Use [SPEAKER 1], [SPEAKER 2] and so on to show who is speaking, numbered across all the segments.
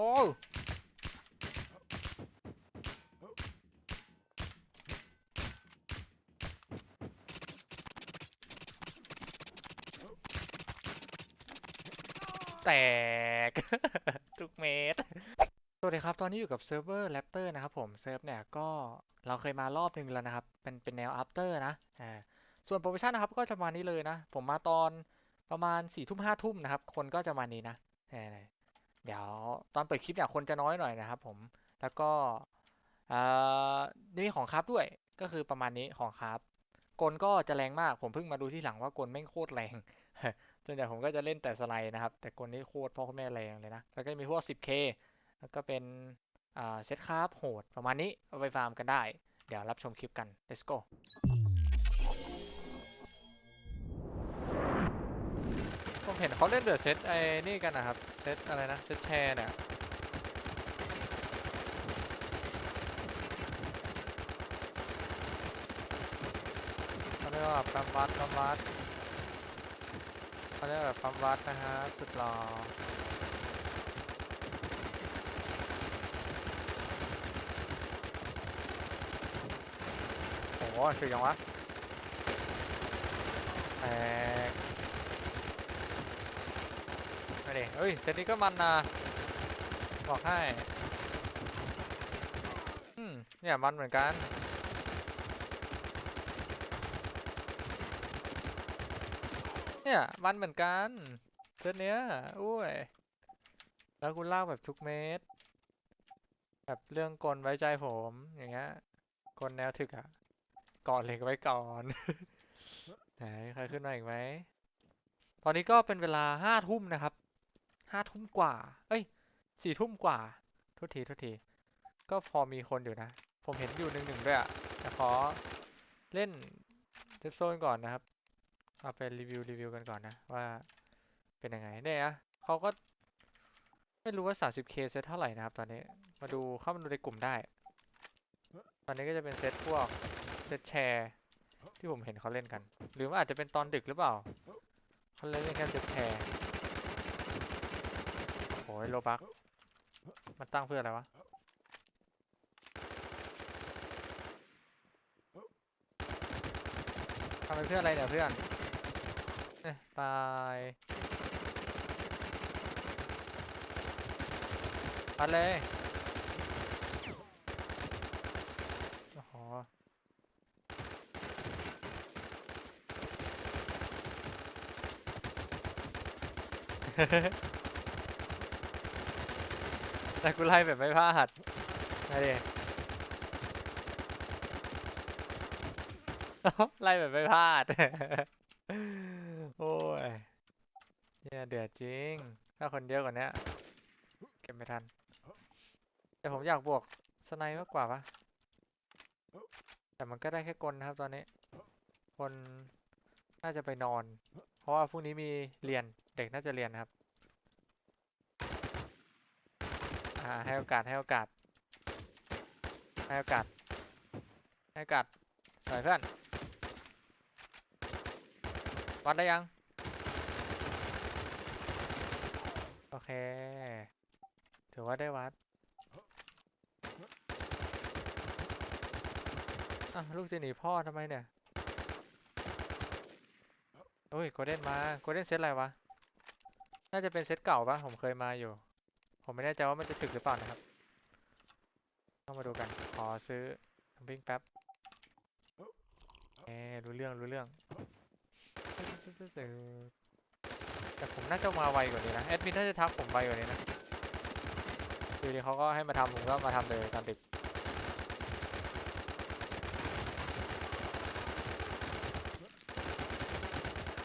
[SPEAKER 1] โอ้แตก ทุกเม็ดสวัสดีครับ ตอนนี้อยู่กับเซิร์ฟเวอร์แรปเตอร์นะครับผมเซิร์ฟเนี่ยก็เราเคยมารอบหนึ่งแล้วนะครับ เป็นเป็นแนวอัปเตอร์นะอ่าส่วนโปรโมชั่นนะครับก็จะมานี้เลยนะ ผมมาตอนประมาณสี่ทุ่มห้าทุ่มนะครับ คนก็จะมานี้นะ เดี๋ยวตอนเปิดคลิปเนี่ยคนจะน้อยหน่อยนะครับผมแล้วก็อ่านี่ของครับด้วยก็คือประมาณนี้ของครับกลก็จะแรงมากผมเพิ่งมาดูที่หลังว่ากลแม่งโคตรแรงส่วนใหญ่ผมก็จะเล่นแต่สไลด์นะครับ แต่กลนี่โคตรพ่อคตรแม่แรงเลยนะแล้วก็มีพวก 10k แล้วก็เป็นเซตคราฟโหดประมาณนี้เอาไปฟาร์มกันได้ เดี๋ยวรับชมคลิปกัน let's go ผมเห็นเขาเล่นเดือดเซตไอ้นี่กันนะครับ เซตอะไรนะ เซตแชร์เนี่ยเขาเรียกว่าปั๊มวัดปั๊มวัดเขาเรียกว่าปั๊มวัดนะฮะสุดหล่อโอ้โหถึงยังวะแตก มาดิเฮ้ยเซตนี้ก็มันนะบอกให้อืมเนี่ยมันเหมือนกันเนี่ยมันเหมือนกันเซตเนี้ยอุ้ยแล้วกูลาแบบทุกเม็ดแบบเรื่องกลไว้ใจผมอย่างเงี้ยกลแนวถึกอะก่อนเหล็กไว้ก่อนไหนใครขึ้นมาอีกไหมตอนนี้ก็เป็นเวลาห้าทุ่มนะครับ ห้าทุ่มกว่า เอ้ยสี่ทุ่มกว่าโทษทีโทษที ก็พอมีคนอยู่นะ ผมเห็นอยู่หนึ่งหนึ่งด้วยอะแต่ขอเล่นเซฟโซนก่อนนะครับ เอาเป็นรีวิวรีวิวกันก่อนนะ ว่าเป็นยังไงเนี่ยนะเขาก็ไม่รู้ว่า 30k เซตเท่าไหร่นะครับตอนนี้ มาดูเข้ามาดูในกลุ่มได้ ตอนนี้ก็จะเป็นเซตพวกเซตแชร์ที่ผมเห็นเขาเล่นกัน หรือว่าอาจจะเป็นตอนดึกหรือเปล่าเขาเล่นแค่เซตแชร์ ยโลบักมันตั้งเพื่ออะไรวะ ทำไปเพื่ออะไรเนี่ยเพื่อนเอ้ยตายอัดเลยโอ้โห แต่กูไล่แบบไม่พลาดมาดิไล่แบบไม่พลาด โอ้ยเนี่ยเดือดจริง ถ้าคนเยอะกว่านี้เก็บไม่ทัน แต่ผมอยากบวกสไนมากกว่าปะแต่มันก็ได้แค่กลนะครับตอนนี้ คนน่าจะไปนอน เพราะว่าพรุ่งนี้มีเรียน เด็กน่าจะเรียนครับ อ่า ให้โอกาสให้โอกาสให้โอกาสให้โอกาสสวยเพื่อนวัดได้ยัง โอเค ถือว่าได้วัดอะลูกจะหนีพ่อทำไมเนี่ยโอ้ยโกลเด้นมาโกลเด้นเซตอะไรวะ น่าจะเป็นเซตเก่าปะผมเคยมาอยู่ ผมไม่แน่ใจว่ามันจะถึกหรือเปล่านะครับต้องมาดูกัน ขอซื้อน้ำพริกแป๊บเอรู้เรื่องรู้เรื่องแต่ผมน่าจะมาไวกว่านี้นะแอดมินน่าจะทักผมไวกว่านี้นะอยู่ดีเขาก็ให้มาทำผมก็มาทำเลยตอนดึก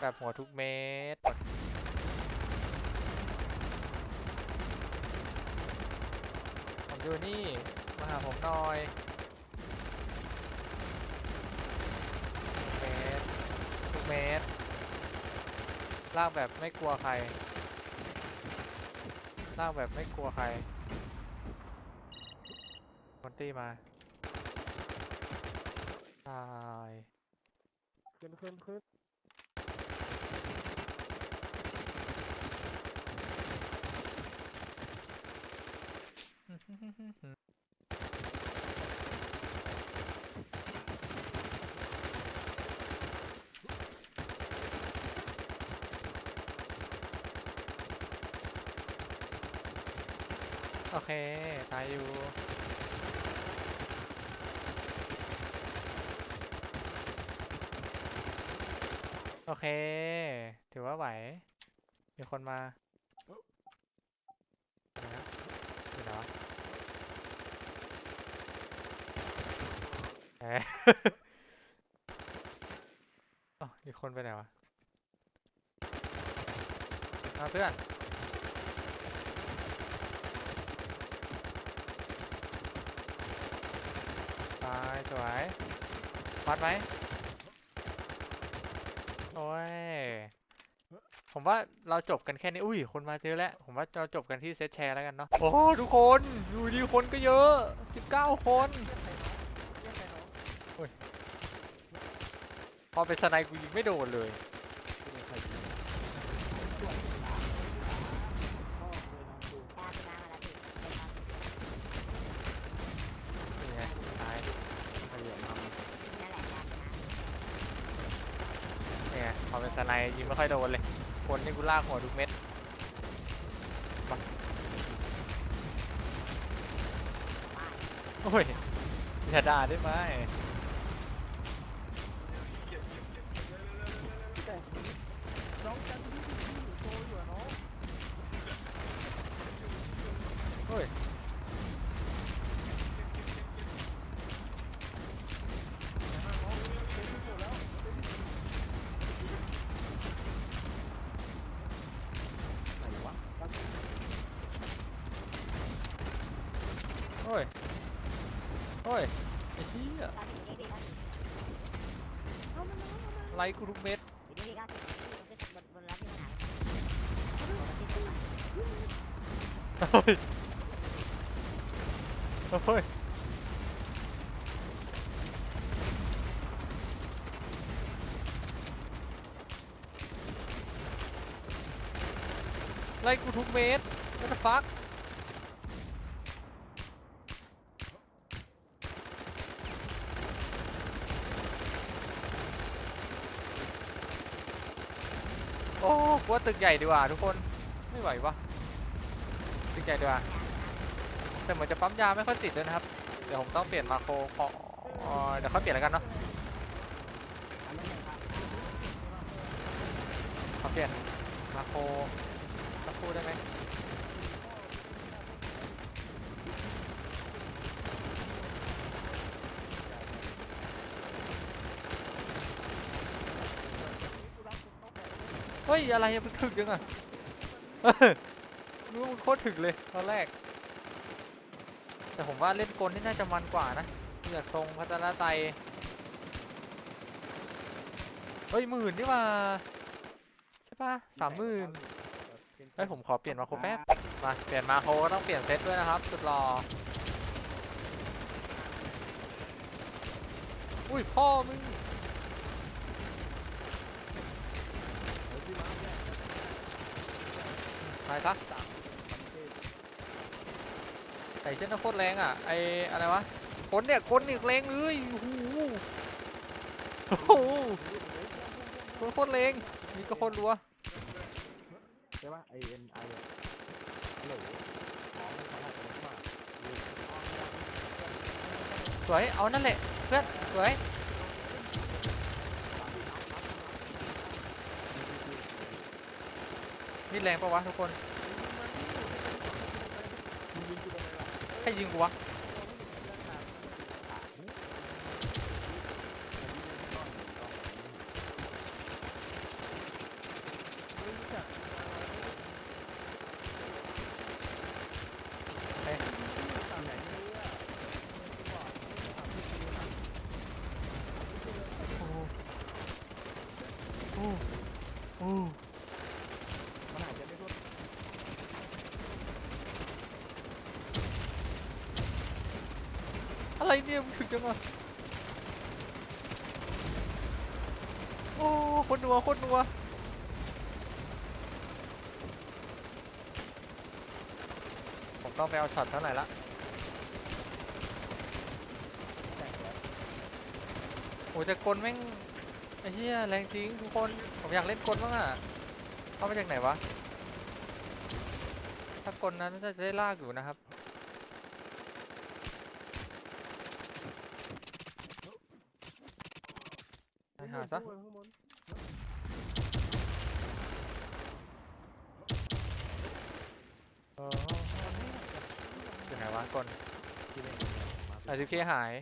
[SPEAKER 1] แบบหัวทุกเม็ด ผม อยู่นี่ มาหาผมหน่อยเมตรทุกเมตรลากแบบไม่กลัวใครลากแบบไม่กลัวใครคอนตี้มาตาย
[SPEAKER 2] ขึ้นขึ้นขึ้น
[SPEAKER 1] โอเค ตายอยู่ โอเค ถือว่าไหว มีคนมาอะไรนะอยู่ไหนวะแหม อ๋ออีกคนไปไหนวะมาเพื่อนตายสวยวัดไหมโอ้ย ผมว่าเราจบกันแค่นี้ อุ้ย คนมาเยอะแล้ว ผมว่าเราจบกันที่เซตแชร์แล้วกันเนาะ โอ้ ทุกคน อยู่ดีคนก็เยอะ 19 คน
[SPEAKER 2] เรียกใครน้อง
[SPEAKER 1] พอเป็นสไนกูยิงไม่โดนเลย
[SPEAKER 2] เรียกใครอยู่ด่วนพ่อเลยน้องดู
[SPEAKER 3] ตามมาแล้วพี่ไง
[SPEAKER 1] ตาย
[SPEAKER 3] ขยับมา
[SPEAKER 1] เนี่ยพอเป็นสไนยิงไม่ค่อยโดนเลย คนนี่กูลากหัวทุกเม็ดโอ้ยอย่าด่าได้ไหม
[SPEAKER 2] อ้ย โอ้ย ไอ้
[SPEAKER 1] เหี้ย
[SPEAKER 3] ตอนนี้ดีครับเอามาเอามา
[SPEAKER 1] ไล่กูทุกเม็ด
[SPEAKER 3] ดีดีครับบนบนรับที่ไหน
[SPEAKER 1] โอ้ย โอ้ย ไล่กูทุกเม็ด what the fuck โอ้กว่าตึกใหญ่ดีกว่าทุกคน ไม่ไหววะตึกใหญ่ดีกว่า แต่เหมือนจะปั๊มยาไม่ค่อยติดเลยนะครับ เดี๋ยวผมต้องเปลี่ยนมาโคขอเอ่อเดี๋ยวค่อยเปลี่ยนแล้วกันเนาะ
[SPEAKER 2] เข
[SPEAKER 1] อเปลี่ยนมาโครสักครู่ได้ไหม ฮ้ย อะไรมันถึกยังอะรู้ว่มันโคตรถึกเลยตอนแรก แต่ผมว่าเล่นกลนี่น่าจะมันกว่านะเลือกทรงพัฒนาไตเฮ้ยหมื่นนี่ว่าใช่ปะสามหมื่นเฮ้ยผมขอเปลี่ยนมาโคแป๊บมาเปลี่ยนมาโคก็ต้องเปลี่ยนเซตด้วยนะครับสุดหล่ออุ้ยพ่อมึง ตายซะใส่เส้นนะโคตรแรงอะ ไออะไรวะคนเนี่ยคนนี่แรงเลยโอ้โหโอ้โหคนโคตรแรงมีก็โคตรรัว
[SPEAKER 2] ใช่ปะไอเอ็นไอฮัลโหลอ๋อมันสามารถจะมา
[SPEAKER 1] สวย เอานั่นแหละเพื่อนสวย นี่แรงปะวะทุกคน ใครยิงกูวะ เนี่ยมันถึงจังวะโอ้คนนัวคนนัวผมต้องไปเอาช็อตเท่าไหร่ละโอ้จะกลนแม่งไอ้เหี้ยแรงจริงทุกคนผมอยากเล่นกลนบ้างอะเข้ามาจากไหนวะถ้ากลนั้นจะได้ลากอยู่นะครับ อยู่ไหนวะกล
[SPEAKER 2] ที่เล่นมา
[SPEAKER 1] ไอซีเคหาย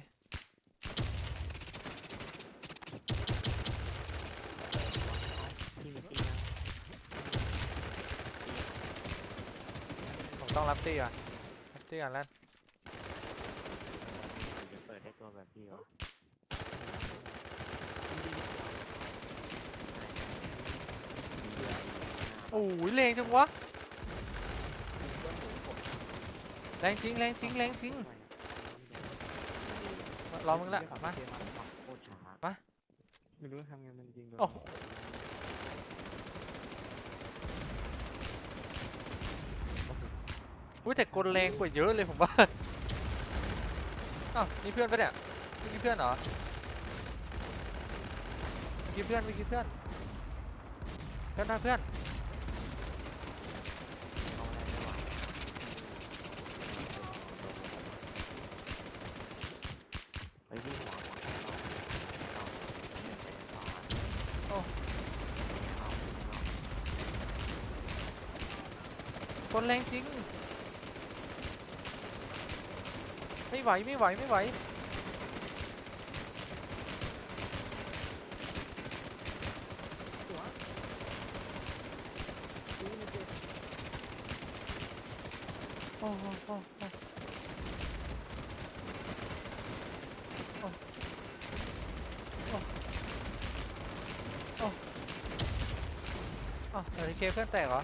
[SPEAKER 2] ที่มีที่นั่ง
[SPEAKER 1] ผมต้องรับตี้อะรับตี้ก่อนแล้ว
[SPEAKER 2] จะเปิดได้ตัวแบบพี่วะ
[SPEAKER 1] โอ้ยแรงจังวะ แรงจริงแรงจริงแรงจริงรอมึงละมา
[SPEAKER 2] โคตรช้า
[SPEAKER 1] มา
[SPEAKER 2] ไม่รู้ทำไงมันจริงโดน
[SPEAKER 1] โอ้โหอุ้ยแต่กลแรงกว่าเยอะเลยผมว่าอ้าวนี่เพื่อนปะเนี่ยนี่เพื่อนเหรอมีเพื่อนมีเพื่อนเพื่อนนะเพื่อน
[SPEAKER 2] เอาอะไรไม่ไหวเฮ้ยพี่หัวหัวแค่เราเราเดี๋ยวจะต่อ
[SPEAKER 1] โอ้
[SPEAKER 2] เอา
[SPEAKER 1] กลแรงจริง ไม่ไหวไม่ไหวไม่ไหว โอ้โหโอ้โหโอ้โอ้โอ้โอ้อ้าวเออเคเพื่อนแตกเหรอ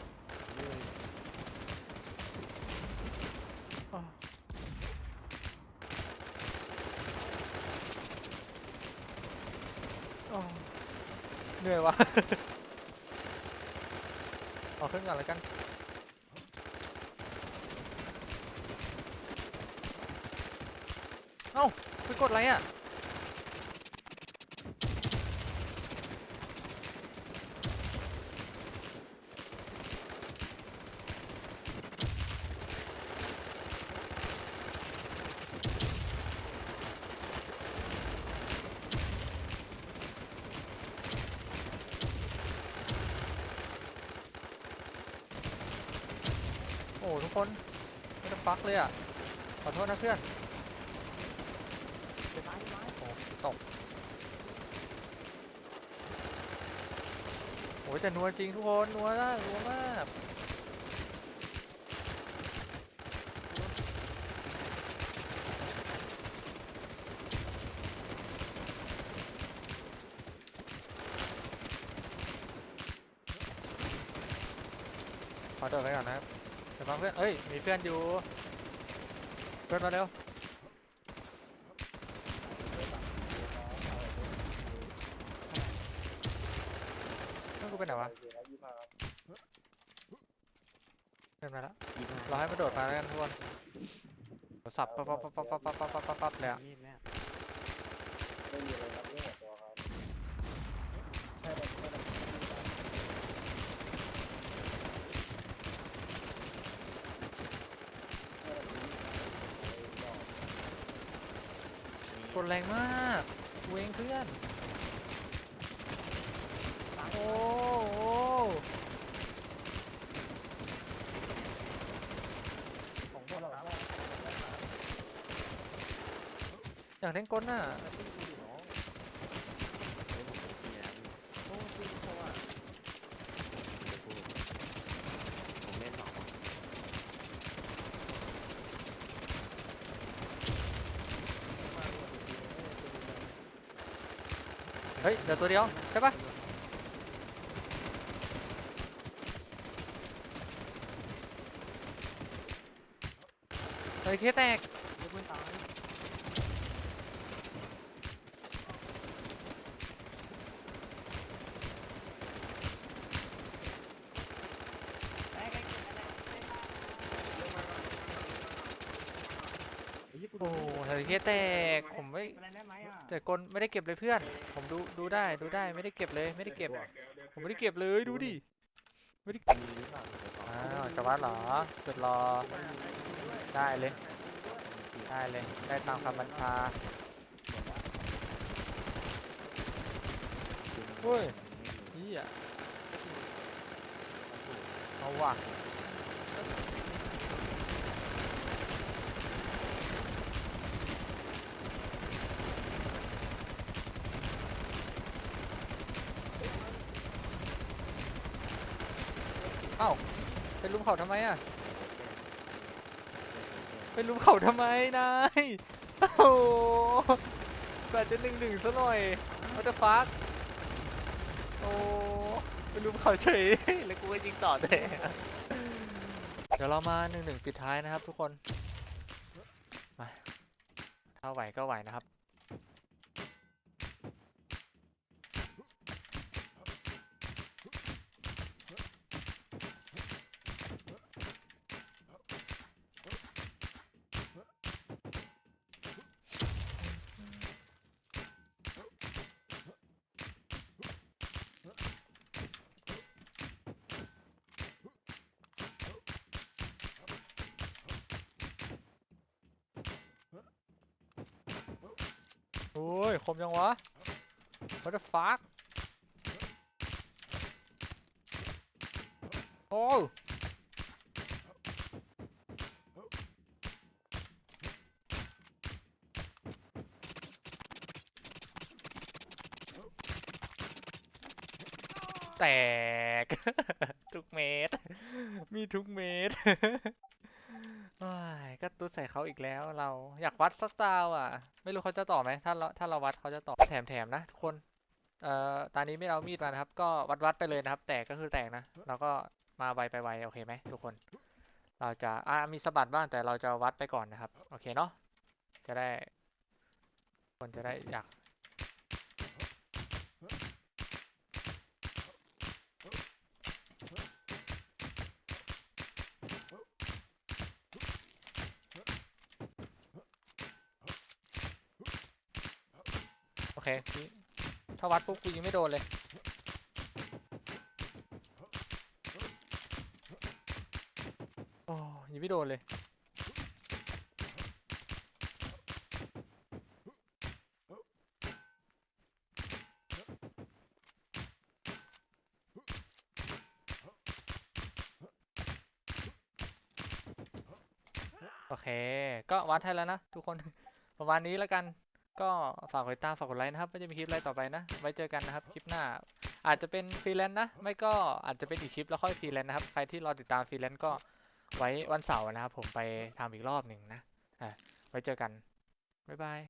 [SPEAKER 1] อ้าวอ้าว เหนื่อยวะ เอาขึ้นก่อนแล้วกัน เอ้าไปกดอะไรอะ คนไม่ต้องปักเลยอะ ขอโทษนะเพื่อน
[SPEAKER 2] ไปไปไป
[SPEAKER 1] โอ้ตกโอ้ยแต่นัวจริงทุกคนนัวมากนัวมากขอโดดไปก่อนนะครับ เดี๋ยวฟังเพื่อนเอ้ย มีเพื่อนอยู่ เพื่อนมาเร็ว กดแรงมากกูเองเพื่อน โอ้โหขอยากเล่นกลน่ะ
[SPEAKER 2] ผมเล่นสอง
[SPEAKER 1] เฮ้ยเดี๋ยวตัวเดียวใช่ปะเฮ้ยเคแตก
[SPEAKER 2] เพื่อนตาย
[SPEAKER 1] โอ้ เฮ้ยเคแตกผมไม่
[SPEAKER 2] อะไรได้ไหมอะ
[SPEAKER 1] แต่กลไม่ได้เก็บเลยเพื่อน ผมดูดูได้ดูได้ไม่ได้เก็บเลยไม่ได้เก็บ ผมไม่ได้เก็บเลยดูดิไม่ได้
[SPEAKER 2] มีหรือเปล่าเดี๋ยวก่อน
[SPEAKER 1] อ้าวจะวัดเหรอจุดรอได้เลยได้เลยได้ตามคำบัญชาเฮ้ยเฮียเอาว่ะ อ้าเป็นลุมเขาทำไมอะเป็นลุมเขาทำไมนายโอ้โหกว่าจะหนึ่งหนึ่งซะหน่อย what the fuck โอ้เป็นลุมเขาเฉย แล้วกูก็ยิงต่อเลยเดี๋ยวเรามาหนึ่งหนึ่งปิดท้ายนะครับทุกคนมาถ้าไหวก็ไหวนะครับ โอ้ยคมยังวะ what the fuck โอ้แตก ทุกเม็ดมีทุกเม็ด โอ้ยก็ตุ้ใส่เขาอีกแล้วเราอยากวัดสไตล์อะ ไม่รู้เขาจะต่อไหมถ้าเราถ้าเราวัดเขาจะต่อแถมแถมนะทุกคนเอ่อตอนนี้ไม่เอามีดมานะครับ ก็วัดวัดไปเลยนะครับ แตกก็คือแตกนะเราก็มาไวไปไวโอเคไหมทุกคน เราจะอ่ามีสะบัดบ้างแต่เราจะวัดไปก่อนนะครับ โอเคเนาะจะได้ คนจะได้อยาก เคนี่ถ้าวัดปุ๊บกูยิงไม่โดนเลย โอ้ยิงไม่โดนเลย โอเค ก็วัดให้แล้วนะทุกคน ประมาณนี้แล้วกัน ก็ฝากกดติดตามฝากกดไลค์นะครับไม่จะมีคลิปอะไรต่อไปนะ ไว้เจอกันนะครับคลิปหน้า อาจจะเป็นฟรีแลนซ์นะ ไม่ก็อาจจะเป็นอีกคลิปแล้วค่อยฟรีแลนซ์นะครับใครที่รอติดตามฟรีแลนซ์ก็ไว้วันเสาร์นะครับ ผมไปทำอีกรอบหนึ่งนะอ่าไว้เจอกันบ๊ายบาย